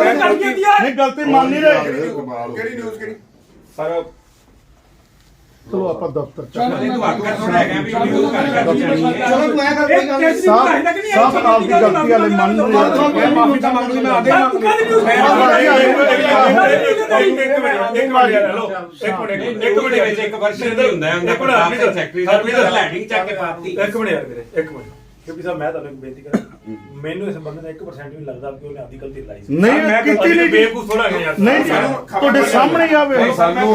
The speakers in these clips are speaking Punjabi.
ਗੱਲ ਕਰ ਜਾਂਦੀ ਆ ਨਹੀਂ ਗਲਤੀ ਮੰਨ ਨਹੀਂ ਰਹੇ ਕਿਹੜੀ ਨਿਊਜ਼ ਕਿਹੜੀ ਸਰ ਚਲੋ ਆਪਾਂ ਦਫ਼ਤਰ ਚ ਤੂੰ ਆਕਰ ਥੋੜਾ ਹੈਗਾ ਵੀ ਵੀਡੀਓ ਕਰ ਕਰ ਚਲੋ ਤੂੰ ਐ ਕਰ ਇਹ ਕੇਸ ਦੀ ਸਾਹਿਬ- ਬਤਾਈ ਤੱਕ ਨਹੀਂ ਸਾਹਿਬ ਆਪਦੀ ਗਲਤੀ ਵਾਲੇ ਮੰਨ ਨਹੀਂ ਰਹੇ। ਮੈਂ ਮਾਫੀ ਤਾਂ ਮੰਗ ਲਈ ਮੈਂ ਆਦੇ ਨਿਊਜ਼ ਮੈਂ ਇੱਕ ਮਿੰਟ ਹੈਲੋ ਇੱਕ ਮਿੰਟ ਇੱਕ ਮਿੰਟ ਵਿੱਚ ਇੱਕ ਵਰਸ਼ਨ ਨਹੀਂ ਹੁੰਦਾ ਹੁੰਦਾ ਇੱਕ ਮਿੰਟ, ਪੰਜਾਬ ਇੱਕ ਮਿੰਟ। ਸੈਕਟਰੀ ਦਾ ਤਾਂ ਲੈਟਿੰਗ ਚੱਕ ਕੇ ਪਾਤੀ ਇੱਕ ਮਿੰਟ ਯਾਰ ਵੀਰੇ ਇੱਕ ਮਿੰਟ ਕਿਉਂਕਿ ਸਾਹਿਬ ਮੈਂ ਤੁਹਾਨੂੰ ਇੱਕ ਬੇਨਤੀ ਕਰਾਂ। ਮੈਨੂੰ ਇਸ ਬੰਦੇ ਦਾ 1% ਵੀ ਨਹੀਂ ਲੱਗਦਾ ਕਿ ਉਹਨੇ ਆਪਦੀ ਗਲਤੀ ਲਾਈ ਸੀ। ਨਹੀਂ ਮੈਂ ਕੀਤੀ ਨਹੀਂ ਜੀ। ਬੇਵਕੂਫ ਥੋੜਾ ਗਿਆ ਯਾਰ। ਨਹੀਂ ਜੀ, ਤੁਹਾਡੇ ਸਾਹਮਣੇ ਹੀ ਆਵੇ। ਸਾਨੂੰ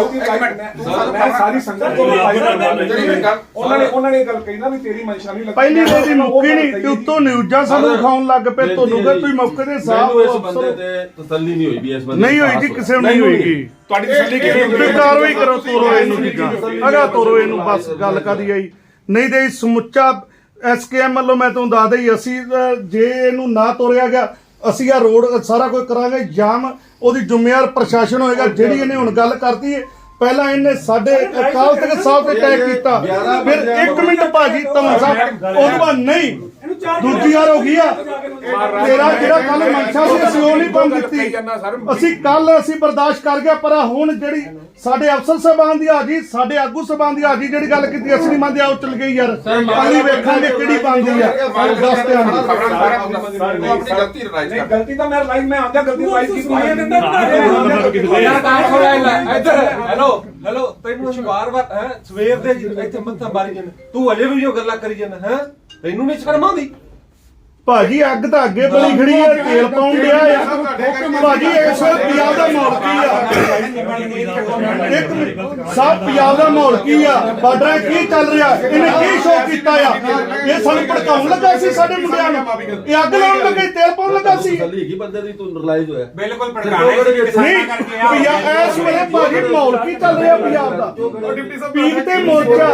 ਮੈਂ ਸਾਰੀ ਸੰਗਤ ਕੋਲ ਉਹਨਾਂ ਨੇ ਉਹਨਾਂ ਨੇ ਗੱਲ ਕਹੀ ਨਾ ਵੀ ਤੇਰੀ ਮਨਸ਼ਾ ਨਹੀਂ ਲੱਗੀ ਪਹਿਲੀ ਵਾਰੀ ਮੁੱਕੀ ਨਹੀਂ ਤੇ ਉੱਤੋਂ ਨਿਊਜ਼ਾਂ ਸਾਨੂੰ ਦਿਖਾਉਣ ਲੱਗ ਪਏ ਤੁਹਾਨੂੰ ਕਿ ਤੁਸੀਂ ਮੌਕੇ ਦੇ ਮੈਨੂੰ ਇਸ ਬੰਦੇ ਤੇ ਤਸੱਲੀ ਨਹੀਂ ਹੋਈ ਵੀ ਇਸ ਬੰਦੇ ਨਹੀਂ ਹੋਈ ਜੀ ਕਿਸੇ ਨੂੰ ਨਹੀਂ ਹੋਈਗੀ ਤੁਹਾਡੀ ਤਸੱਲੀ ਕਿਹੜੀ ਤੁਸੀਂ ਕਾਰਵਾਈ ਕਰੋ ਤੋਰੋ ਇਹਨੂੰ ਚੀਜ਼ਾਂ ਅਗਾ ਤੋਰੋ ਇਹਨੂੰ ਬਸ ਗੱਲ ਕਾਦੀ ਆਈ? ਨਹੀਂ ਤੇ ਇਹ ਸਮੁੱਚਾ ਐਸਕੇਐਮ ਵੱਲੋਂ ਮੈਂ ਤੁਹਾਨੂੰ ਦੱਸਦਾ ਹੀ ਅਸੀਂ ਜੇ ਇਹਨੂੰ ਨਾ ਤੋਰਿਆ ਗਿਆ ਅਸੀਂ ਆ ਰੋਡ ਸਾਰਾ ਕੁਝ ਕਰਾਂਗੇ ਜਾਮ ਉਹਦੀ ਜ਼ਿੰਮੇਵਾਰ ਪ੍ਰਸ਼ਾਸਨ ਹੋਏਗਾ ਜਿਹੜੀ ਇਹਨੇ ਹੁਣ ਗੱਲ ਕਰਤੀ ਹੈ ਪਹਿਲਾਂ ਇਹਨੇ ਸਾਡੇ ਅਕਾਲ ਤਖਤ ਸਾਹਿਬ ਤੇ ਟੈਗ ਕੀਤਾ। ਫਿਰ 1 ਮਿੰਟ ਭਾਜੀ ਤਮਨ ਸਾਹਿਬ ਉਹ ਬਾਅਦ ਨਹੀਂ ਦੂਜੀ ਵਾਰ ਹੋ ਗਈ ਆ। ਤੇਰਾ ਜਿਹੜਾ ਕੱਲ ਮਨਸ਼ਾ ਸੀ ਅਸੀਂ ਉਹ ਨਹੀਂ ਬੰਦ ਦਿੱਤੀ ਅਸੀਂ ਕੱਲ ਅਸੀਂ ਬਰਦਾਸ਼ਤ ਕਰ ਗਿਆ ਪਰ ਹੁਣ ਜਿਹੜੀ ਸਾਡੇ ਅਫਸਰ ਸਾਹਿਬਾਨ ਦੀ ਹਾਜੀ ਸਾਡੇ ਆਗੂ ਸਾਹਿਬਾਨ ਦੀ ਹਾਜੀ ਜਿਹੜੀ ਗੱਲ ਕੀਤੀ ਅਸੀਂ ਨਹੀਂ ਮੰਨਦੇ ਆਓ ਚਲ ਗਈ ਯਾਰ। ਅਗਲੀ ਵੇਖਾਂਗੇ ਕਿਹੜੀ ਬਣਦੀ ਆ। ਦੱਸ ਤੂੰ ਆਪਣੀ ਗਲਤੀ ਰਿਲਾਈਜ਼ ਨਹੀਂ ਕਰ। ਗਲਤੀ ਤਾਂ ਮੈਂ ਲਾਈਵ ਮੈਂ ਆਂਦਾ ਗਲਤੀ ਲਾਈਵ ਕੀਤੀ। ਸੁਣਾਇਆ ਦਿੰਦਾ ਇੱਧਰ ਹੈਲੋ ਹੈਲੋ ਤੈਨੂੰ ਅਸੀਂ ਵਾਰ-ਵਾਰ ਹੈ ਸਵੇਰ ਦੇ ਇੱਥੇ ਮੱਥਾ ਮਾਰੀ ਜਾਂਦਾ। ਤੂੰ ਅਜੇ ਵੀ ਜੋ ਗੱਲਾਂ ਕਰੀ ਜਾਂਦਾ ਹੈ? ਤੈਨੂੰ ਨਹੀਂ ਸ਼ਰਮ ਆਉਂਦੀ? ਭਾਜੀ ਅੱਗ ਤਾਂ ਅੱਗੇ ਬਲੀ ਖੜੀ ਆ ਤੇਲ ਪਾਉਣ ਡਿਆ ਆ। ਭਾਜੀ ਇਸ ਵੇਲੇ ਪੰਜਾਬ ਦਾ ਮਾਹੌਲ ਕੀ ਆ? ਇੱਕ ਮਿੰਟ ਸਭ ਪੰਜਾਬ ਦਾ ਮਾਹੌਲ ਕੀ ਆ? ਬਾਰਡਰਾਂ ਕੀ ਚੱਲ ਰਿਹਾ? ਇਹਨੇ ਕੀ ਸ਼ੋਅ ਕੀਤਾ ਆ? ਇਹ ਸਾਨੂੰ ਭੜਕਾਉਣ ਲੱਗਾ ਸੀ ਸਾਡੇ ਮੁੰਡਿਆਂ ਨੂੰ। ਇਹ ਅੱਗ ਲਾਉਣ ਲੱਗੇ ਤੇਲ ਪਾਉਣ ਲੱਗਾ ਸੀ। ਤਸੱਲੀ ਹੈਗੀ ਬੰਦੇ ਦੀ ਤੂੰ ਰਿਲਾਈਜ਼ ਹੋਇਆ ਬਿਲਕੁਲ ਭੜਕਾਣਾ ਨਹੀਂ ਕਿਸਾਨਾਂ ਕਰਕੇ ਆ ਪਿਆ ਇਸ ਵੇਲੇ ਭਾਜੀ ਮਾਹੌਲ ਕੀ ਚੱਲ ਰਿਹਾ ਪੰਜਾਬ ਦਾ? ਪੀਕ ਤੇ ਮੋਰਚਾ।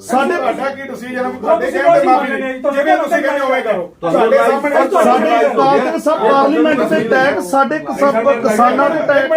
ਸਾਡੇ ਸਾਡਾ ਕੀ ਤੁਸੀਂ ਜਨਮ ਤੁਹਾਡੇ ਕਹਿੰਦੇ ਮਾਫੀ ਜਿਵੇਂ ਤੁਸੀਂ ਕਹਿੰਦੇ ਹੋਵੇ ਕਰੋ। ਸਾਡੇ ਸਾਹਮਣੇ ਸਾਡੇ ਤਖਤ ਸਾਹਿਬ ਪਾਰਲੀਮੈਂਟ ਤੇ ਟੈਗ ਸਾਡੇ ਕਿਸਾਨ ਕਿਸਾਨਾਂ ਦੇ ਟੈਗ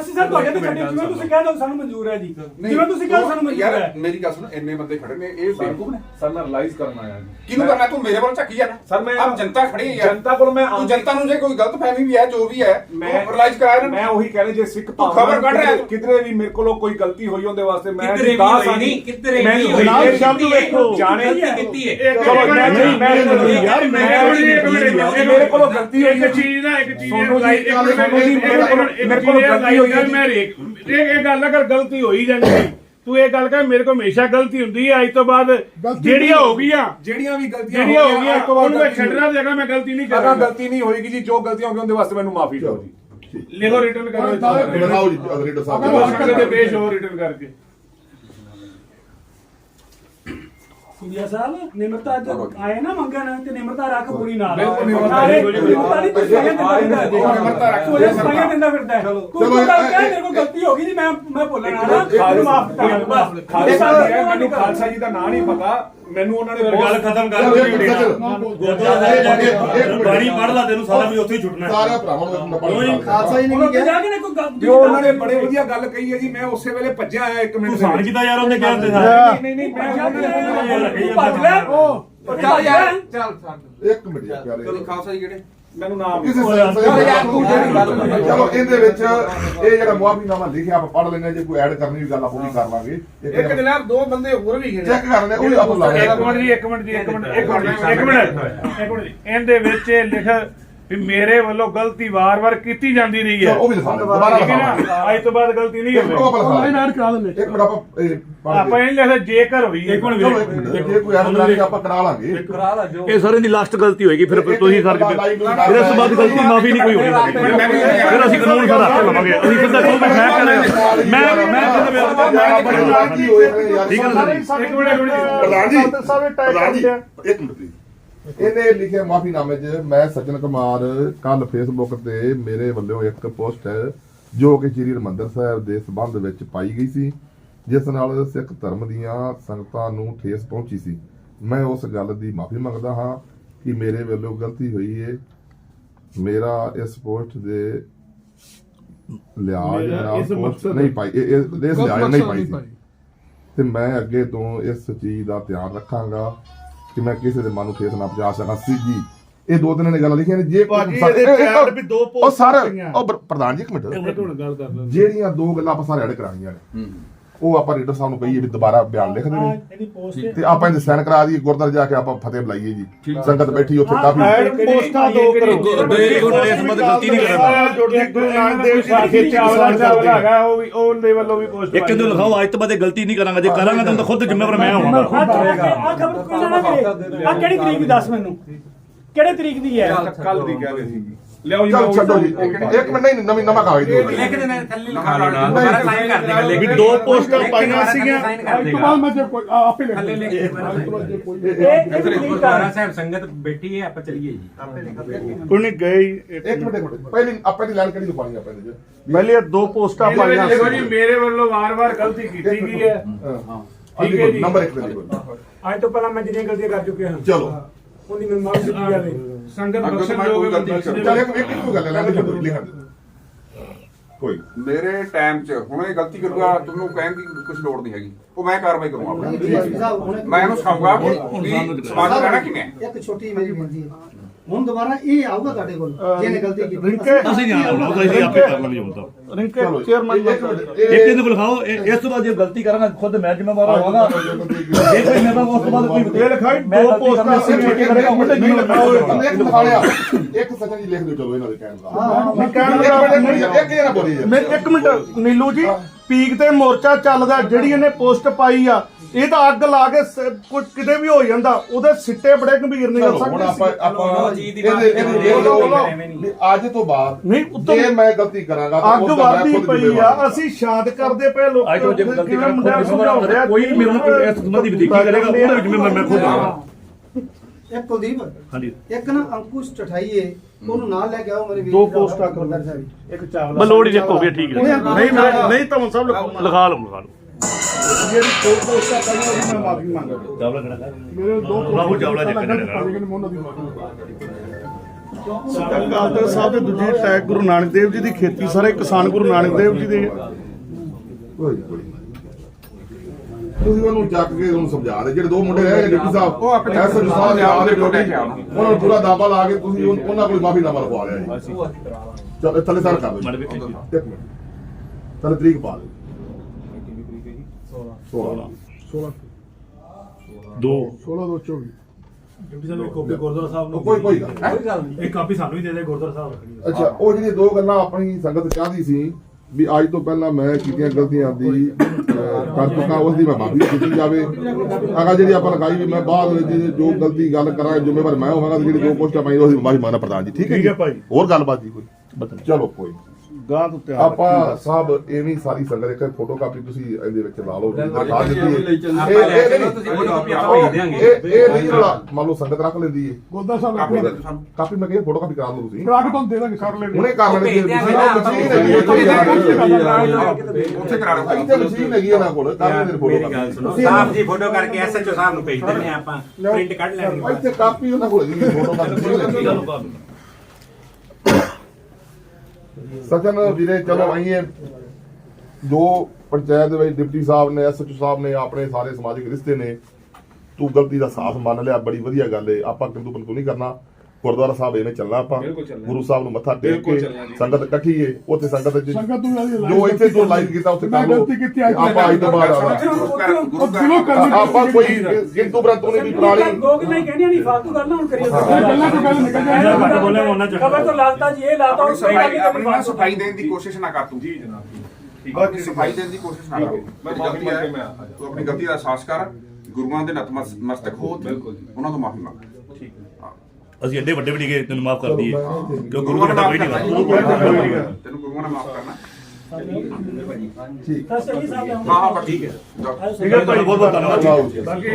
ਅਸੀਂ ਸਰ ਤੁਹਾਡੇ ਤੇ ਛੱਡੇ ਜਿਵੇਂ ਤੁਸੀਂ ਕਹਿੰਦੇ ਸਾਨੂੰ ਮਨਜ਼ੂਰ ਹੈ ਜੀ। ਜਿਵੇਂ ਤੁਸੀਂ ਕਹਿੰਦੇ ਸਾਨੂੰ ਮਨਜ਼ੂਰ ਹੈ। ਮੇਰੀ ਗੱਲ ਸੁਣ ਇੰਨੇ ਬੰਦੇ ਖੜੇ ਨੇ ਇਹ ਬੇਵਕੂਫ ਨੇ? ਸਰ ਮੈਂ ਰਿਲਾਈਜ਼ ਕਰਨ ਆਇਆ ਕਿਹਨੂੰ ਕਰਨਾ? ਤੂੰ ਮੇਰੇ ਵੱਲ ਝੱਕੀ ਜਾਣਾ। ਸਰ, ਮੈਂ- ਆਪ ਜਨਤਾ ਖੜੀ ਹੈ ਯਾਰ। ਜਨਤਾ ਕੋਲ ਮੈਂ ਤੂੰ ਜਨਤਾ ਨੂੰ ਜੇ ਕੋਈ ਗਲਤ ਫਹਿਮੀ ਵੀ ਹੈ ਜੋ ਵੀ ਹੈ ਮੈਂ ਮੈਂ ਰਿਲਾਈਜ਼ ਕਰਾਇਆ ਨਾ ਮੈਂ ਉਹੀ ਕਹਿ ਰਿਹਾ ਜੇ ਸਿੱਖ ਤੂੰ ਖਬਰ ਕੱਢ ਰਿਹਾ। ਕਿਧਰੇ ਵੀ ਮੇਰੇ ਕੋਲੋਂ ਕੋਈ ਗਲਤੀ ਹੋਈ ਉਹਦੇ ਵਾਸਤੇ ਮੈਂ ਕਿਧਰੇ ਵੀ ਦਾਸ ਨਹੀਂ, ਕਿਧਰੇ ਮੈਂ ਵੀ ਹੋਈ ਨਹੀਂ। ਸ਼ਬਦ ਵੇਖੋ ਜਾਣੇ ਕੀਤੀ ਹੈ। ਚਲੋ ਮੈਂ ਨਹੀਂ, ਮੈਂ ਨਹੀਂ, ਯਾਰ ਮੈਂ ਮੇਰੇ ਕੋਲੋਂ ਗਲਤੀ ਹੋਈ ਹੈ ਚੀਜ਼ ਦਾ ਇੱਕ ਚੀਜ਼ ਸੋਨੂੰ ਜੀ, ਇੱਕ ਮਿੰਟ, ਸੋਨੂੰ ਜੀ, ਇੱਕ ਮੇਰੇ ਕੋਲੋਂ- ਮਿੰਟ, ਮੇਰੇ ਕੋਲੋਂ ਇੱਕ ਗਲਤੀ ਹੋਈ ਹੈ ਜੀ। ਮੈਂ ਰੇਕ ਇਹ ਇਹ ਗੱਲ ਅਗਰ ਗਲਤੀ ਹੋਈ ਜਾਂਦੀ ਸੀ, ਤੂੰ ਇਹ ਗੱਲ ਕਰ ਮੇਰੇ ਕੋਲ ਹਮੇਸ਼ਾ ਗਲਤੀ ਹੁੰਦੀ ਹੈ ਅੱਜ ਤੋਂ ਬਾਅਦ ਜਿਹੜੀਆਂ ਹੋ ਗਈਆਂ ਜਿਹੜੀਆਂ ਵੀ ਗਲਤੀਆਂ ਜਿਹੜੀਆਂ ਹੋ ਗਈਆਂ ਉਹਨੂੰ ਮੈਂ ਗਲਤੀ ਛੱਡਣਾ ਤੇ ਜਗ੍ਹਾ ਮੈਂ ਗਲਤੀ ਨਹੀਂ ਅਗਰ ਕਰਾਂਗਾ ਗਲਤੀ ਨਹੀਂ ਹੋਏਗੀ ਜੀ ਜੋ ਗਲਤੀਆਂ ਹੋ ਗਈਆਂ ਉਹਦੇ ਵਾਸਤੇ ਮੈਨੂੰ ਮਾਫੀ ਦਿਓ ਜੀ। ਲਿਖੋ ਰਿਟਰਨ ਕਰੋ। ਦਿਖਾਓ ਜੀ ਅਗਲੇ ਮੁਸ਼ਕਿਲ ਤੇ ਪੇਸ਼ ਹੋ ਰਿਟਰਨ ਕਰਕੇ। ਸੁਨੀਆ ਸਾਹਿਬ ਨਿਮਰਤਾ ਅੱਜ ਆਏ ਨਾ ਮੰਗਣ ਤੇ ਨਿਮਰਤਾ ਰੱਖ ਪੂਰੀ ਨਾਲ। ਬਿਲਕੁਲ ਨਿਮਰਤਾ ਬਿਲਕੁਲ ਨਿਮਰਤਾ ਨਹੀਂ ਤੁਸੀਂ ਦਿੰਦਾ ਫਿਰਦਾ। ਨਿਮਰਤਾ ਰੱਖ ਤੂੰ ਇਹ ਸਫਾਈਆਂ ਦਿੰਦਾ ਫਿਰਦਾ। ਤੂੰ ਕੋਈ ਗੱਲ ਕਹਿ ਮੇਰੇ ਕੋਲ ਗਲਤੀ ਹੋ ਗਈ ਜੀ ਮੈਂ ਮੈਂ ਭੁੱਲਣ ਮੈਨੂੰ ਮਾਫ ਕਰ। ਬਸ ਖਾਲਸਾ ਜੀ ਮੈਨੂੰ ਖਾਲਸਾ ਜੀ ਦਾ ਨਾਂ ਨਹੀਂ ਪਤਾ। ਮੈਨੂੰ ਉਹਨਾਂ ਨੇ ਗੱਲ ਖਤਮ ਕਰ ਬਾਣੀ ਪੜ ਲਾ ਤੈਨੂੰ ਸਾਰਾ ਵੀ ਉੱਥੇ ਹੀ ਛੁੱਟਣਾ। ਸਾਰਾ ਭਰਾਵਾਂ ਨੂੰ ਪੜ੍ਹ ਖਾਲਸਾ ਜੀ ਹੁਣ ਉੱਥੇ ਜਾ ਕੇ ਨਾ ਕੋਈ ਗੱਲ ਜੋ ਉਹਨਾਂ ਨੇ ਬੜੇ ਵਧੀਆ ਗੱਲ ਕਹੀ ਹੈ ਜੀ ਮੈਂ ਉਸੇ ਵੇਲੇ ਭੱਜਿਆ ਆਇਆ ਇੱਕ ਮਿੰਟ ਸਾਨ ਕੀਤਾ ਯਾਰ ਉਹਨੇ ਕਿਹਾ ਤੇ ਨਹੀਂ ਨਹੀਂ ਨਹੀਂ ਮੈਂ ਭੱਜ ਲੈ ਉਹ ਚੱਲ ਯਾਰ ਚੱਲ ਛੱਡ। ਮਿੰਟ ਪਿਆਰੇ ਚਲੋ ਖਾਲਸਾ ਜੀ ਕਿਹੜੇ? ਮੈਨੂੰ ਨਾਮ ਕਿਸੇ ਯਾਰ ਤੂੰ ਜਿਹੜੀ ਗੱਲ ਕਰਦਾ। ਚਲੋ ਇਹਦੇ ਵਿੱਚ ਇਹ ਜਿਹੜਾ ਮੁਆਫੀਨਾਮਾ ਲਿਖਿਆ ਆਪਾਂ ਪੜ੍ਹ ਲੈਂਦੇ ਹਾਂ, ਜੇ ਕੋਈ ਐਡ ਕਰਨੀ ਵੀ ਗੱਲ ਆਪਾਂ ਉਹ ਵੀ ਕਰ ਲਾਂਗੇ। ਇੱਕ ਜਨਾਬ ਦੋ ਬੰਦੇ ਹੋਰ ਵੀ ਗਏ ਚੈੱਕ ਕਰ ਲੈ ਉਹ ਵੀ ਆਪਾਂ ਲਾ ਇੱਕ ਲਾਂਗੇ ਮਿੰਟ ਜੀ ਇੱਕ ਮਿੰਟ ਜੀ ਇੱਕ ਮਿੰਟ ਇੱਕ ਮਿੰਟ ਇੱਕ ਮਿੰਟ ਇੱਕ ਮਿੰਟ ਜੀ। ਇਹਦੇ ਵਿੱਚ ਇਹ ਲਿਖ ਵੀ ਮੇਰੇ ਵੱਲੋਂ ਗਲਤੀ ਵਾਰ-ਵਾਰ ਕੀਤੀ ਜਾਂਦੀ ਰਹੀ ਹੈ। ਉਹ ਵੀ ਲਿਖਾ ਲੈ ਦੁਬਾਰਾ ਠੀਕ ਹੈ ਲਿਖਾ ਲੈ ਨਾ ਅੱਜ ਤੋਂ ਬਾਅਦ ਗਲਤੀ ਨਹੀਂ ਉਹ ਆਪਾਂ ਲਿਖਾ ਇੱਕ ਮਿੰਟ ਆਪਾਂ ਆਪਾਂ ਇਹ ਲਿਖਦੇ ਜੇਕਰ ਹੋਈ ਇੱਕ ਮਿੰਟ ਜੇ ਕੋਈ ਐਡ ਕਰਾਂਗੇ ਆਪਾਂ ਕਰਾ ਲਾਂਗੇ। ਕਰਾ ਲਾ ਜੋ। ਇਹ ਸਾਰੇ ਦੀ ਲਾਸਟ ਗਲਤੀ ਹੋਏਗੀ ਫਿਰ ਤੁਸੀਂ ਸਰ ਫਿਰ ਇਸ ਤੋਂ ਬਾਅਦ ਗਲਤੀ ਮਾਫੀ ਨਹੀਂ ਕੋਈ ਹੋਣੀ। ਫਿਰ ਅਸੀਂ ਕਾਨੂੰਨ ਸਰ ਹੱਥ ਲਵਾਂਗੇ। ਅਸੀਂ ਸਿੱਧਾ ਕਹੋ ਵੀ ਮੈਂ ਮੈਂ ਮੈਂ ਕਹਿੰਦਾ ਠੀਕ ਹੈ ਨਾ ਸਰ ਇੱਕ ਮਿੰਟ ਇੱਕ ਮਿੰਟ ਪ੍ਰਧਾਨ ਜੀ ਸਾਰੇ ਟੈਗ ਪ੍ਰਧਾਨ ਜੀ ਕਰਦੇ ਆ ਇੱਕ ਮਿੰਟ please। ਇਹਨੇ ਲਿਖਿਆ ਮਾਫੀਨਾਮੇ 'ਚ ਮੈਂ ਸੱਜਣ ਕੁਮਾਰ ਕੱਲ ਫੇਸਬੁੱਕ ਤੇ ਮੇਰੇ ਵੱਲੋਂ ਇੱਕ ਪੋਸਟ ਹੈ ਜੋ ਕਿ ਸ੍ਰੀ ਹਰਿਮੰਦਰ ਸਾਹਿਬ ਦੇ ਸਬੰਧ ਵਿੱਚ ਪਾਈ ਗਈ ਸੀ। ਜਿਸ ਨਾਲ ਸਿੱਖ ਧਰਮ ਦੀਆਂ ਸੰਗਤਾਂ ਨੂੰ ਠੇਸ ਪਹੁੰਚੀ ਸੀ। ਮੈਂ ਉਸ ਗੱਲ ਦੀ ਮਾਫੀ ਮੰਗਦਾ ਹਾਂ ਕਿ ਮੇਰੇ ਵੱਲੋਂ ਗਲਤੀ ਹੋਈ ਹੈ ਮੇਰਾ ਇਸ ਪੋਸਟ ਦੇ post ਮਕਸਦ- ਨਹੀਂ ਪਾਈ ਇਹ ਇਸ ਲਿਆਜ ਨਹੀਂ ਪਾਈ ਤੇ ਮੈਂ ਅੱਗੇ ਤੋਂ ਇਸ ਚੀਜ਼ ਦਾ ਧਿਆਨ ਰੱਖਾਂਗਾ ਕਿ ਮੈਂ ਕਿਸੇ ਦੇ ਮਨ ਨੂੰ ਠੇਸ ਨਾ ਪਹੁੰਚਾ ਸਕਾਂ। ਸਿੱਧੀ ਇਹ ਦੋ ਤਿੰਨ ਨੇ ਗੱਲਾਂ ਲਿਖੀਆਂ ਨੇ। ਜੇ ਉਹ ਸਰ। ਉਹ ਪ੍ਰਧਾਨ ਜੀ ਇੱਕ ਮਿੰਟ। ਗੱਲ ਕਰ ਲੈਂਦੇ ਜਿਹੜੀਆਂ ਦੋ ਗੱਲਾਂ ਆਪਾਂ ਸਾਰੇ ਐਡ ਕਰਾਉਣੀਆਂ ਨੇ। ਉਹ ਆਪਾਂ ਰੀਡਰ ਸਾਹਿਬ ਨੂੰ ਕਹੀਏ ਵੀ ਦੁਬਾਰਾ ਬਿਆਨ ਲਿਖ ਦੇਣੇ ਇਹਦੀ ਪੋਸਟ ਤੇ ਆਪਾਂ ਇਹਦੇ ਸਾਈਨ ਕਰਾ ਦਈਏ ਗੁਰਦੁਆਰੇ ਜਾ ਕੇ ਆਪਾਂ ਫਤਿਹ ਬੁਲਾਈਏ ਜੀ ਸੰਗਤ ਬੈਠੀ ਉੱਥੇ ਕਾਫੀ ਐਡ ਪੋਸਟਾਂ ਦੋ ਕਰੋ ਮੇਰੇ ਕੋਲ ਇਸ ਸੰਬੰਧ ਗਲਤੀ ਨਹੀਂ ਕਰਦਾ ਗੁਰੂ ਨਾਨਕ ਦੇਵ ਜੀ ਦੀ ਖੇਤੀ ਚਾਵਲਾ ਕਿਸਾਨ ਚਾਵਲਾ ਕਰਦੇ। ਹੈਗਾ ਉਹ ਵੀ ਉਹਦੇ ਵੱਲੋਂ ਵੀ ਪੋਸਟ ਇੱਕ ਦਿਨ ਲਿਖਾਓ ਅੱਜ ਤੋਂ ਬਾਅਦ ਗਲਤੀ ਨਹੀਂ ਕਰਾਂਗਾ ਜੇ ਕਰਾਂਗਾ ਤਾਂ ਖੁਦ ਜ਼ਿੰਮੇਵਾਰ ਮੈਂ ਹੋਵਾਂਗਾ ਆ ਖਬਰ ਕੋਈ ਨਾ ਕਰੇ ਆ ਕਿਹੜੀ ਤਰੀਕ ਦੀ ਦੱਸ ਮੈਨੂੰ ਕਿਹੜੇ ਤਰੀਕ ਦੀ ਹੈ ਕੱਲ ਦੀ ਕਹਿ ਰਹੇ ਸੀ ਲਿਆਓ ਜੀ ਚਲ ਛੱਡੋ ਜੀ। ਇੱਕ ਮਿੰਟ ਨਹੀਂ ਨਵੀਂ ਨਵਾਂ ਕਾਗਜ਼ ਦਿਓ। ਜੀ। ਲਿਖ ਦੇਣਾ ਥੱਲੇ ਲਿਖਾ ਲਓ ਨਾ ਦੁਬਾਰਾ ਸਾਈਨ ਕਰ ਦੇਗਾ ਲਿਖ ਵੀ ਦੋ ਪੋਸਟਾਂ ਪਾਈਆਂ ਸੀਗੀਆਂ। ਸਾਈਨ ਕਰ ਤੋਂ ਦੇਗਾ ਬਾਅਦ ਮੈਂ ਜੇ ਕੋਈ ਆਪੇ ਲਿਖ ਥੱਲੇ ਲਿਖ ਦੇਣਾ। ਇਹ ਇਹ ਤਰੀਕ ਦਾ ਗੁਰਦੁਆਰਾ ਸਾਹਿਬ ਸੰਗਤ ਬੈਠੀ ਹੈ ਆਪਾਂ ਚਲੀਏ ਜੀ। ਕੋਈ ਨਹੀਂ ਗਏ ਹੀ ਇੱਕ ਇੱਕ ਮਿੰਟ ਇੱਕ ਮਿੰਟ। ਪਹਿਲੀ ਆਪਾਂ ਦੀ ਲਾਈਨ ਕਿਹੜੀ ਤੋਂ ਪਾਣੀ ਆਪਾਂ ਇਹਦੇ ਚ ਪਹਿਲੇ ਦੋ ਪੋਸਟਾਂ ਪਾਈਆਂ ਦੇਖੋ ਜੀ ਸੀ ਮੇਰੇ ਵੱਲੋਂ ਵਾਰ-ਵਾਰ ਗਲਤੀ ਕੀਤੀ ਗਈ ਹੈ। ਹਾਂ। ਠੀਕ ਹੈ ਜੀ। ਨੰਬਰ ਇੱਕ ਦੇ ਦਿਓ ਅੱਜ ਤੋਂ ਪਹਿਲਾਂ ਮੈਂ ਜਿਹੜੀਆਂ ਗਲਤੀਆਂ ਕਰ ਚੁੱਕਿਆ ਹਾਂ। ਚਲੋ। ਉਹਦੀ ਮੈਨੂੰ ਮਾਫੀ ਦਿੱਤੀ ਜਾਵੇ ਸੰਗਤ ਅੱਗੋਂ ਤੋਂ ਬਖਸ਼ਣ ਮੈਂ ਜੋ ਕੋਈ ਗਲਤੀ ਨਹੀਂ ਬਖਸ਼ਣ ਚਲ ਇੱਕ ਇੱਕ ਇੱਕ ਗੱਲ ਹੈ ਲਿਖ ਦਿਓ ਲਿਖ ਦਿਓ ਕੋਈ ਮੇਰੇ ਟਾਈਮ 'ਚ ਹੁਣ ਇਹ ਗਲਤੀ ਕਰੂਗਾ ਤੁਹਾਨੂੰ ਕਹਿਣ ਦੀ ਕੁਝ ਲੋੜ ਨਹੀਂ ਹੈਗੀ। ਉਹ ਮੈਂ ਕਾਰਵਾਈ ਕਰੂੰਗਾ ਆਪਣੀ। ਮੈਂ ਇਹਨੂੰ ਸਿਖਾਊਂਗਾ ਵੀ ਸਮਾਜ ਰਹਿਣਾ ਕਿਵੇਂ ਹੈ। ਇੱਕ ਛੋਟੀ ਮੇਰੀ ਬੇਨਤੀ ਹੈ। ਹੁਣ ਦੁਬਾਰਾ ਇਹ ਆਊਗਾ ਤੁਹਾਡੇ ਕੋਲ ਜਿਹਨੇ ਗਲਤੀ ਕੀਤੀ। ਰਿੰਕੇ ਅਸੀਂ ਨਹੀਂ ਆਉਣਾ ਉਹਦਾ ਅਸੀਂ ਆਪੇ ਕਰ ਲਾਂਗੇ ਹੁੰਦਾ ਰਿੰਕੇ ਚੇਅਰਮੈਨ ਇੱਕ ਮਿੰਟ ਇੱਕ ਇਹ ਦਿਨ ਲਿਖਾਓ ਇਹ- ਇਸ ਤੋਂ ਬਾਅਦ ਜੇ ਗਲਤੀ ਕਰਾਂਗਾ ਖੁਦ ਮੈਂ ਜ਼ਿੰਮੇਵਾਰ ਹੋਵਾਂਗਾ। ਜੇ ਕੋਈ ਮੇਰਾ ਉਸ ਤੋਂ ਬਾਅਦ ਕੋਈ ਇਹ ਲਿਖਾਈ ਦੋ ਪੋਸਟਾਂ ਕਰਨਾ ਸੀ ਸੀ ਇੱਕ ਕਰੇਗਾ ਨਹੀਂ ਲਿਖਾਓ। ਇੱਕ ਲਿਖਾਇਆ ਇੱਕ ਸੱਜਣ ਜੀ ਲਿਖ ਦਿਓ ਚਲੋ ਇਹਨਾਂ ਦੇ ਕਹਿਣ ਦਾ। ਮੈਂ ਕਹਿਣ ਇੱਕ ਲੱਗਾ ਮਿੰਟ ਇੱਕ ਮਿੰਟ, ਇੱਕ ਜਣਾ ਬੋਲੀ ਜੀ ਮੈਂ ਇੱਕ ਮਿੰਟ ਨੀਲੂ ਜੀ। ਪੀਕ ਤੇ ਮੋਰਚਾ ਚੱਲਦਾ ਜਿਹੜੀ ਇਹਨੇ ਪੋਸਟ ਪਾਈ ਆ ਇਹ ਤਾਂ ਅੱਗ ਲਾ ਕੇ ਕੁਝ ਕਿਤੇ ਵੀ ਹੋ ਜਾਂਦਾ ਉਹਦੇ ਸਿੱਟੇ ਬੜੇ ਗੰਭੀਰ ਨਹੀਂ ਚਲੋ ਹੋ ਹੁਣ ਸਕਦੇ ਆਪਾਂ ਆਪਾਂ ਇਹਦੇ ਇਹਦੇ ਅੱਜ ਤੋਂ ਬਾਅਦ ਨਹੀਂ ਉੱਤੋਂ ਜੇ ਮੈਂ ਗਲਤੀ ਕਰਾਂਗਾ ਤਾਂ ਅੱਗ ਉਸ ਦਾ ਮੈਂ ਵੱਧਦੀ ਖੁਦ ਪਈ ਜ਼ਿੰਮੇਵਾਰ ਆ ਹਾਂ। ਅਸੀਂ ਸ਼ਾਂਤ ਕਰਦੇ ਪਏ ਲੋਕ। ਅੱਜ ਤੋਂ ਜੇ ਗਲਤੀ ਕਰਾਂ ਨੂੰ ਕੋਈ ਵੀ ਮੇਰੇ ਨਾਲ ਕੋਈ ਇਸ ਸੰਬੰਧੀ ਵਿਦਿਕੀ ਕਰੇਗਾ ਉਹਦੇ ਵਿੱਚ ਮੈਂ ਮੈਂ ਖੁਦ ਆਵਾਂਗਾ ਇੱਕ ਕੁਲਦੀਪ ਹਾਂਜੀ। ਇੱਕ ਨਾ ਅੰਕੁਸ਼ ਚਠਾਈਏ ਉਹਨੂੰ ਨਾਲ ਲੈ ਕੇ ਆਓ ਮੇਰੇ ਵੀਰ ਦੋ ਪੋਸਟਾਂ ਕਰੋ। ਇੱਕ ਚਾਵਲਾ ਬਲੋੜੀ ਦੇਖੋ ਵੀ ਠੀਕ ਹੈ ਨਹੀਂ ਮੈਂ ਨਹੀਂ ਤਾਂ ਸਭ ਲਿਖਾਓ ਲਿਖਾ ਲਓ ਲਿਖਾ ਲਓ ਜਿਹੜੀ ਦੋ ਪੋਸਟਾਂ ਪਾਈਆਂ ਉਹਦੀ ਮੈਂ ਮਾਫੀ ਮੰਗਦਾ ਚਾਵਲਾ ਕਿਹੜਾ ਮੇਰੇ ਦੋ ਰਾਹੁਲ ਚਾਵਲਾ ਜੀ ਕਿਹੜੇ ਨੇ? ਉਹਨਾਂ ਦੀ ਅਕਾਲ ਤਖਤ ਸਾਹਿਬ ਦੇ ਦੂਜੇ ਟੈਗ ਗੁਰੂ ਨਾਨਕ ਦੇਵ ਜੀ ਦੀ ਖੇਤੀ ਸਾਰੇ ਕਿਸਾਨ ਗੁਰੂ ਨਾਨਕ ਦੇਵ ਜੀ ਦੇ ਕੋਈ। ਤੁਸੀਂ ਉਹਨੂੰ ਚੱਕ ਕੇ ਉਹਨੂੰ ਸਮਝਾ ਦੇ। ਜਿਹੜੇ ਦੋ ਮੁੰਡੇ ਰਹੇ ਡਿਪਟੀ ਸਾਹਿਬ ਉਹ ਆਪਣੇ ਐਸ ਸਾਹਿਬ ਦੇ ਆ ਦੇ ਲੈ ਕੇ ਆਉਣਾ। ਉਹਨਾਂ। ਨੂੰ ਪੂਰਾ ਦਾਬਾ ਲਾ ਕੇ ਤੁਸੀਂ ਉਹਨਾਂ ਕੋਲ ਮਾਫੀ ਨਾਮਾ ਲਗਵਾ ਲਿਆ ਜੀ। ਚਲ ਥੱਲੇ ਸਰ ਕਰ ਦਿਓ। ਥੱਲੇ ਤਰੀਕ ਪਾ ਦਿਓ। 16 16 ਦੋ। 16 ਦੋ 24 ਡਿਪਟੀ ਸਾਹਿਬ ਕਾਪੀ ਗੁਰਦੁਆਰਾ ਸਾਹਿਬ ਨੂੰ ਕੋਈ ਕੋਈ ਗੱਲ ਹੈਂ? ਇੱਕ ਕਾਪੀ ਸਾਨੂੰ ਵੀ ਦੇ ਦੇ ਗੁਰਦੁਆਰਾ ਸਾਹਿਬ ਰੱਖਣੀ ਹੈ। ਅੱਛਾ ਉਹ ਜਿਹੜੀ ਦੋ ਗੱਲਾਂ ਆਪਣੀ ਸੰਗਤ ਚਾਹਦੀ ਸੀ ਵੀ ਅੱਜ ਤੋਂ ਪਹਿਲਾਂ ਮੈਂ ਕੀਤੀਆਂ ਗਲਤੀਆਂ ਦੀ ਕਰ ਚੁੱਕਾ ਉਸ ਦੀ ਮੈਂ ਮਾਫੀ ਕੀਤੀ ਜਾਵੇ। ਅਗਾ ਜਿਹੜੀ ਆਪਾਂ ਲਗਾਈ ਵੀ ਮੈਂ ਬਾਅਦ ਵਿੱਚ ਜੋ ਗਲਤੀ ਗੱਲ ਕਰਾਂ ਜ਼ਿੰਮੇਵਾਰ ਮੈਂ ਹੋਵਾਂਗਾ ਜਿਹੜੀ ਦੋ ਪੋਸਟਾਂ ਪਾਈ ਉਸ ਦੀ ਮਾਫੀ ਮੰਗਣਾ ਪ੍ਰਧਾਨ ਜੀ ਠੀਕ ਹੈ ਠੀਕ ਜੀ? ਹੈ ਭਾਈ। ਹੋਰ ਗੱਲਬਾਤ ਜੀ ਕੋਈ? ਚਲੋ ਕੋਈ ਨੀ। ਗਾਂ ਤੋਂ ਤਿਆਰ ਆਪਾਂ ਸਭ ਐਵੇਂ ਸਾਰੀ ਸੰਗਤ ਇੱਕ ਫੋਟੋ ਕਾਪੀ ਤੁਸੀਂ ਇਹਦੇ ਵਿੱਚ ਲਾ ਲਓ ਦਿਖਾ ਦਿੱਤੀ ਹੈ ਆਪਾਂ ਇਹ- ਲੈ ਇਹ ਨਹੀਂ- ਤੁਸੀਂ photocopy ਆਪਾਂ ਭੇਜ ਦਿਆਂਗੇ। ਇਹ ਇਹ ਨਹੀਂ ਜਿਹੜਾ ਮੰਨ ਲਓ ਸੰਗਤ ਰੱਖ ਲੈਂਦੀ ਹੈ ਗੁਰਦਾ ਸਾਹਿਬ ਕਾਪੀ ਦੇ ਸਾਨੂੰ ਕਾਪੀ ਮੈਂ ਕਿਹਾ ਫੋਟੋ ਕਾਪੀ ਕਰਾ ਲਓ ਤੁਸੀਂ ਕਰਾ ਕੇ ਤੁਹਾਨੂੰ ਦੇ ਦਾਂਗੇ ਸਰ ਲੈ ਹੁਣੇ ਕਰ ਦਿਆਂਗੇ ਤੁਸੀਂ ਹੈ, ਉੱਥੇ ਕਰਾ ਲਓ ਇੱਥੇ ਮਸ਼ੀਨ ਹੈਗੀ ਉਹਨਾਂ ਕੋਲ ਕਰ ਫੋਟੋ ਮੇਰੀ ਗੱਲ ਸੁਣੋ ਸਾਹਿਬ ਜੀ ਫੋਟੋ ਕਰਕੇ ਐਸਐਚਓ ਸਾਹਿਬ ਨੂੰ ਭੇਜ ਦਿੰਦੇ ਆਪਾਂ ਪ੍ਰਿੰਟ ਕੱਢ ਲੈਣਗੇ ਇੱਥੇ ਕਾਪੀ ਉਹਨਾਂ ਕੋਲ ਹੈਗੀ ਫੋਟੋ ਕਾਪੀ ਸਚਨ ਵੀਰੇ ਚਲੋ ਆਈਏ। ਜੋ ਪੰਚਾਇਤ ਦੇ ਵਿੱਚ ਡਿਪਟੀ ਸਾਹਿਬ ਨੇ ਐਸਐਚਓ ਸਾਹਿਬ ਨੇ ਆਪਣੇ ਸਾਰੇ ਸਮਾਜਿਕ ਰਿਸ਼ਤੇ ਨੇ। ਤੂੰ ਗਲਤੀ ਦਾ ਸਾਥ ਮੰਨ ਲਿਆ ਬੜੀ ਵਧੀਆ ਗੱਲ ਏ। ਆਪਾਂ ਕਿੰਦੂ ਪੰਤੂ ਨਹੀਂ ਕਰਨਾ। ਗੁਰਦੁਆਰਾ ਸਾਹਿਬ ਇਹਨੇ ਚੱਲਣਾ ਆਪਾਂ। ਗੁਰੂ ਸਾਹਿਬ ਨੂੰ ਮੱਥਾ ਟੇਕ ਕੇ ਸੰਗਤ ਇਕੱਠੀ ਏ। ਉੱਥੇ ਸੰਗਤ ਚ ਸੰਗਤ ਨੂੰ ਇਹਦੀ ਲਾਈਨ ਜੋ ਇੱਥੇ ਜੋ ਲਾਈਵ ਕੀਤਾ ਉੱਥੇ ਮੈਂ ਕਰ ਲਓ। ਗਲਤੀ ਕੀਤੀ ਅੱਜ ਆਪਾਂ ਅੱਜ ਤੋਂ ਬਾਅਦ ਆਪਾਂ ਕੋਈ ਕਿੰਤੂ ਪ੍ਰੰਤੂ ਨਹੀਂ ਵੀ ਪੁਰਾਣੀ ਦੋ ਕਿ ਨਹੀਂ ਕਹਿਣੀਆਂ ਨਹੀਂ ਫਾਲਤੂ ਗੱਲ ਨਾ ਹੁਣ ਕਰੀਏ। ਗੱਲਾਂ ਤੋਂ ਗੱਲ ਨਿਕਲ ਜਾਏ। ਜਿਹੜਾ ਘੱਟ ਬੋਲੇ ਉਹਨਾਂ ਚ ਖਬਰ ਤੋਂ ਲਾਲਤਾ ਜੀ ਇਹ ਲਾਤਾ ਸਹੀ ਲੱਗੀ ਆਪਣੀ ਨਾ ਸਫ਼ਾਈ ਦੇਣ ਦੀ ਕੋਸ਼ਿਸ਼ ਨਾ ਕਰ ਤੂੰ। ਜੀ ਜਨਾਬ। ਆਪਣੀ ਸਫ਼ਾਈ ਦੇਣ ਦੀ ਕੋਸ਼ਿਸ਼ ਨਾ ਕਰ। ਮੈਂ ਗਲਤੀ ਹੈ। ਤੂੰ ਆਪਣੀ ਗਲਤੀ ਦਾ ਅਹਿਸਾਸ ਕਰ। ਗੁਰੂਆਂ ਦੇ ਨਤਮਸਤਕ ਹੋ ਬਿਲਕੁਲ ਉਹਨਾਂ ਤੋਂ ਮਾਫੀ ਮੰਗ। ਅਸੀਂ ਐਡੇ ਵੱਡੇ ਵੀ ਨਹੀਂ ਗਏ ਤੈਨੂੰ ਮਾਫ ਕਰ ਦਈਏ। ਕਿਉਂ ਗੁਰੂ ਨੇ ਦਾ ਮਾਫ ਕੋਈ ਨਹੀਂ ਕਰਨਾ ਕਰਦਾ ਤੈਨੂੰ ਗੁਰੂਆਂ ਨੇ ਮਾਫ ਕਰਨਾ। ਤਾਂ ਸਹੀ ਸਾਹਿਬ ਦਾ ਹਾਂ ਹਾਂ ਪਰ ਠੀਕ ਹੈ। ਜਾਓ। ਠੀਕ ਹੈ ਭਾਈ ਬਹੁਤ ਬਹੁਤ ਧੰਨਵਾਦ ਜੀ। ਬਾਕੀ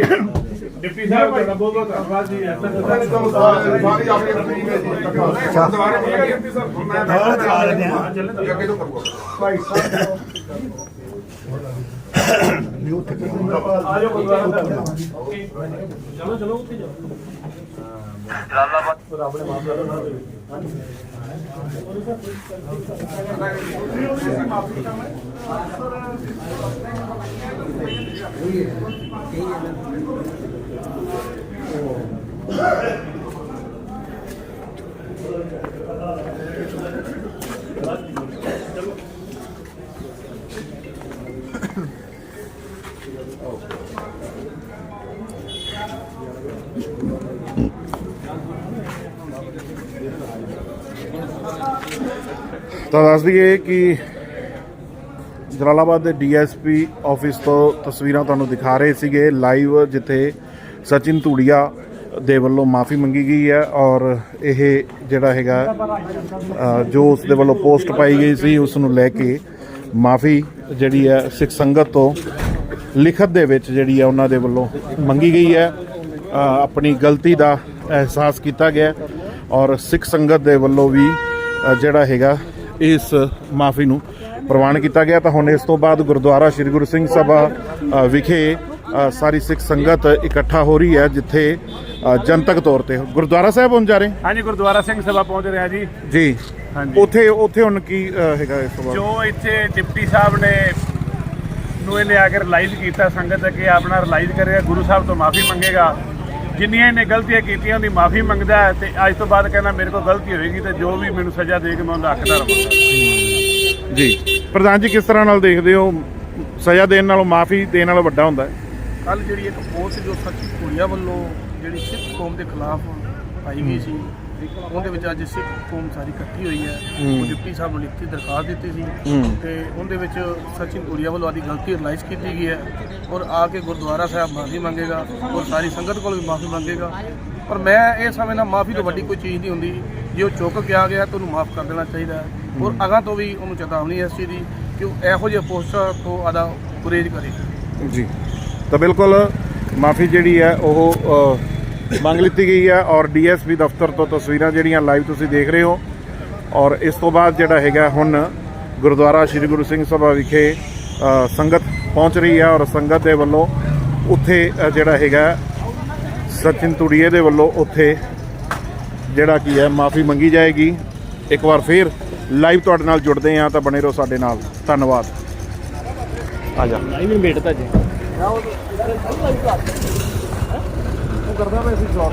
ਡਿਪਟੀ ਸਾਹਿਬ ਤੁਹਾਡਾ ਬਹੁਤ ਬਹੁਤ ਧੰਨਵਾਦ ਜੀ। ਸਾਰੇ ਚਲੋ ਸਾਰੇ ਸਾਰੀ ਆਪਣੀ ਟੀਮ ਹੈ ਜੀ। ਇਕੱਠਾ ਹੋ ਕੇ। ਦੁਬਾਰਾ ਬੋਲਾਂਗੇ ਮੈਂ ਦੁਬਾਰਾ ਚਲਾ ਲੈਂਦੇ ਹਾਂ। ਅੱਗੇ ਤੋਂ ਕਰੂਗਾ। ਆਜੋ ਗੁਰਦੁਆਰਾ ਸਾਹਿਬ। ਚਲੋ ਚਲੋ ਉੱਥੇ ਜਾਓ। Oh. ਤਾਂ ਦੱਸ ਦਈਏ ਕਿ ਜਲਾਲਾਬਾਦ ਦੇ ਡੀਐਸਪੀ ਆਫਿਸ ਤੋਂ ਤਸਵੀਰਾਂ ਤੁਹਾਨੂੰ ਦਿਖਾ ਰਹੇ ਸੀਗੇ ਲਾਈਵ, ਜਿੱਥੇ ਸਚਿਨ ਧੂੜੀਆ ਦੇ ਵੱਲੋਂ ਮਾਫੀ ਮੰਗੀ ਗਈ ਹੈ ਔਰ ਇਹ ਜਿਹੜਾ ਹੈਗਾ ਜੋ ਉਸ ਦੇ ਵੱਲੋਂ ਪੋਸਟ ਪਾਈ ਗਈ ਸੀ, ਉਸ ਨੂੰ ਲੈ ਕੇ ਮਾਫੀ ਜਿਹੜੀ ਹੈ ਸਿੱਖ ਸੰਗਤ ਤੋਂ ਲਿਖਤ ਦੇ ਵਿੱਚ ਜਿਹੜੀ ਹੈ ਉਹਨਾਂ ਦੇ ਵੱਲੋਂ ਮੰਗੀ ਗਈ ਹੈ। ਆਪਣੀ ਗਲਤੀ ਦਾ ਅਹਿਸਾਸ ਕੀਤਾ ਗਿਆ ਔਰ ਸਿੱਖ ਸੰਗਤ ਦੇ ਵੱਲੋਂ ਵੀ ਜਿਹੜਾ ਹੈਗਾ ਇਸ ਮਾਫੀ ਨੂੰ ਪ੍ਰਵਾਨ ਕੀਤਾ ਗਿਆ। ਤਾਂ ਹੁਣ ਇਸ ਤੋਂ ਬਾਅਦ ਗੁਰਦੁਆਰਾ ਸ੍ਰੀ ਗੁਰੂ ਸਿੰਘ ਸਭਾ ਵਿਖੇ ਸਾਰੀ ਸਿੱਖ ਸੰਗਤ ਇਕੱਠਾ ਹੋ ਰਹੀ ਹੈ ਜਿੱਥੇ ਜਨਤਕ ਤੌਰ ਤੇ ਗੁਰਦੁਆਰਾ ਸਾਹਿਬ ਹੁਣ ਜਾ ਰਹੇ ਹਾਂਜੀ ਗੁਰਦੁਆਰਾ ਸਿੰਘ ਸਭਾ ਪਹੁੰਚ ਰਿਹਾ ਜੀ। ਜੀ। ਹਾਂਜੀ। ਉੱਥੇ ਉੱਥੇ ਹੁਣ ਕੀ ਹੈਗਾ ਇਸ ਤੋਂ ਬਾਅਦ? ਜੋ ਇੱਥੇ ਡਿਪਟੀ ਸਾਹਿਬ ਨੇ ਨੂੰ ਇਹਨੇ ਆ ਕੇ ਰਿਲਾਈਜ਼ ਕੀਤਾ ਸੰਗਤ ਅੱਗੇ ਆਪਣਾ ਰਿਲਾਈਜ਼ ਕਰੇਗਾ ਗੁਰੂ ਸਾਹਿਬ ਤੋਂ ਮਾਫੀ ਮੰਗੇਗਾ। ਜਿੰਨੀਆਂ ਇਹਨੇ ਗਲਤੀਆਂ ਕੀਤੀਆਂ ਉਹਦੀ ਮਾਫੀ ਮੰਗਦਾ ਹੈ ਤੇ ਅੱਜ ਤੋਂ ਬਾਅਦ ਕਹਿੰਦਾ ਮੇਰੇ ਕੋਲ ਗਲਤੀ ਹੋਏਗੀ ਤੇ ਜੋ ਵੀ ਮੈਨੂੰ ਸਜ਼ਾ ਦੇ ਕੇ ਮੈਂ ਉਹਦਾ ਹੱਕਦਾਰ ਹਾਂ ਜੀ। ਪ੍ਰਧਾਨ ਜੀ ਕਿਸ ਤਰ੍ਹਾਂ ਨਾਲ ਦੇਖਦੇ ਹੋ? ਸਜ਼ਾ ਦੇਣ ਨਾਲੋਂ ਮਾਫੀ ਦੇਣ ਨਾਲੋਂ ਵੱਡਾ ਹੁੰਦਾ ਹੈ? ਕੱਲ ਜਿਹੜੀ ਇੱਕ ਪੋਸਟ ਜੋ ਸੱਚੀ ਕੁੜੀਆਂ ਵੱਲੋਂ ਜਿਹੜੀ ਸਿੱਖ ਕੌਮ ਦੇ ਖਿਲਾਫ ਪਾਈ ਗਈ ਸੀ ਉਹਦੇ ਵਿੱਚ ਅੱਜ ਸਿੱਖ ਕੌਮ ਸਾਰੀ ਇਕੱਠੀ ਹੋਈ ਹੈ। ਉਹ ਡਿਪਟੀ ਸਾਹਿਬ ਨੂੰ ਲਿਖਤੀ ਦਰਖਾਸਤ ਦਿੱਤੀ ਸੀ। ਤੇ ਉਹਦੇ ਵਿੱਚ ਸਚਿਨ ਕੁੜੀਆਂ ਵੱਲੋਂ ਆਦੀ ਗਲਤੀ ਰਿਲਾਈਜ਼ ਕੀਤੀ ਗਈ ਹੈ ਔਰ ਆ ਕੇ ਗੁਰਦੁਆਰਾ ਸਾਹਿਬ ਮਾਫੀ ਮੰਗੇਗਾ ਔਰ ਸਾਰੀ ਸੰਗਤ ਕੋਲ ਵੀ ਮਾਫੀ ਮੰਗੇਗਾ। ਪਰ ਮੈਂ ਇਹ ਸਮਝਦਾ ਮਾਫੀ ਤੋਂ ਵੱਡੀ ਕੋਈ ਚੀਜ਼ ਨਹੀਂ ਹੁੰਦੀ। ਜੇ ਉਹ ਚੁੱਕ ਕੇ ਆ ਗਿਆ ਤਾਂ ਉਹਨੂੰ ਮਾਫ ਕਰ ਦੇਣਾ ਚਾਹੀਦਾ ਔਰ ਅਗਾਂ ਤੋਂ ਵੀ ਉਹਨੂੰ ਚੇਤਾਵਨੀ ਇਸ ਚੀਜ਼ ਦੀ ਕਿ ਉਹ ਇਹੋ ਜਿਹੇ ਪੋਸਟਾਂ ਤੋਂ ਆਦਾ ਗੁਰੇਜ਼ ਕਰੇ। ਜੀ। ਤਾਂ ਬਿਲਕੁਲ ਮਾਫੀ ਜਿਹੜੀ ਹੈ ਉਹ ਮੰਗ ਲਿੱਤੀ ਗਈ ਹੈ ਔਰ ਡੀਐਸਪੀ ਦਫ਼ਤਰ ਤੋਂ ਤਸਵੀਰਾਂ ਜਿਹੜੀਆਂ ਲਾਈਵ ਤੁਸੀਂ ਦੇਖ ਰਹੇ ਹੋ ਔਰ ਇਸ ਤੋਂ ਬਾਅਦ ਜਿਹੜਾ ਹੈਗਾ ਹੁਣ ਗੁਰਦੁਆਰਾ ਸ੍ਰੀ ਗੁਰੂ ਸਿੰਘ ਸਭਾ ਵਿਖੇ ਸੰਗਤ ਪਹੁੰਚ ਰਹੀ ਹੈ ਔਰ ਸੰਗਤ ਦੇ ਵੱਲੋਂ ਉੱਥੇ ਜਿਹੜਾ ਹੈਗਾ ਸਚਿਨ ਤੁੜੀਏ ਦੇ ਵੱਲੋਂ ਉੱਥੇ ਜਿਹੜਾ ਕੀ ਹੈ ਮਾਫੀ ਮੰਗੀ ਜਾਏਗੀ। ਇੱਕ ਵਾਰ ਫੇਰ ਲਾਈਵ ਤੁਹਾਡੇ ਨਾਲ ਜੁੜਦੇ ਹਾਂ ਤਾਂ ਬਣੇ ਰਹੋ ਸਾਡੇ ਨਾਲ। ਧੰਨਵਾਦ। ਆ ਜਾ। ਕਰਦਾ ਪਿਆ ਸੀ ਜੌਬ